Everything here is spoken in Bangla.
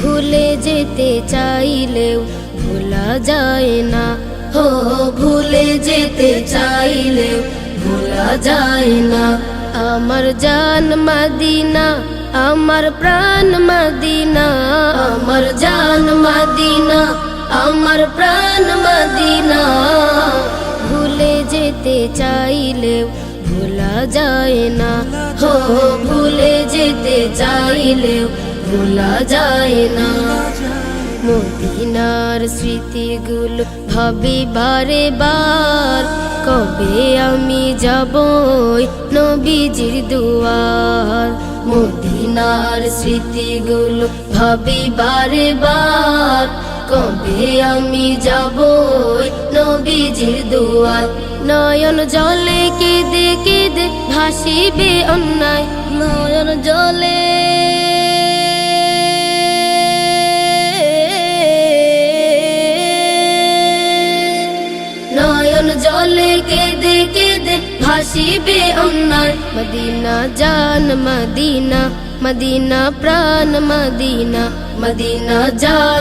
ভুলে যেতে চাইলেও ভোলা যায় না। হো ভুলে যেতে চাইলেও ভোলা যায় না। আমার জান মাদিনা, আমার প্রাণ মদিনা, আমার জান মদিনা, আমার প্রাণ মদিনা। চাইলেও ভোলা যায় না। হো ভুলে যেতে চাইলেও ভোলা যায় না। মদিনার স্মৃতিগুলো ভাবি বারে বার। কবে আমি যাব নবীজির দুয়ার? মদিনার স্মৃতিগুলো ভাবি বারে বার। কবে আমি যাব নবীজির দুয়ার? নয়ন জলে কেঁদে কেঁদে ভাসিবে অন্যায়। নয়ন জলে মদিনা জান, মদিনা মদিনা প্রাণ, মদিনা মদিনা জান।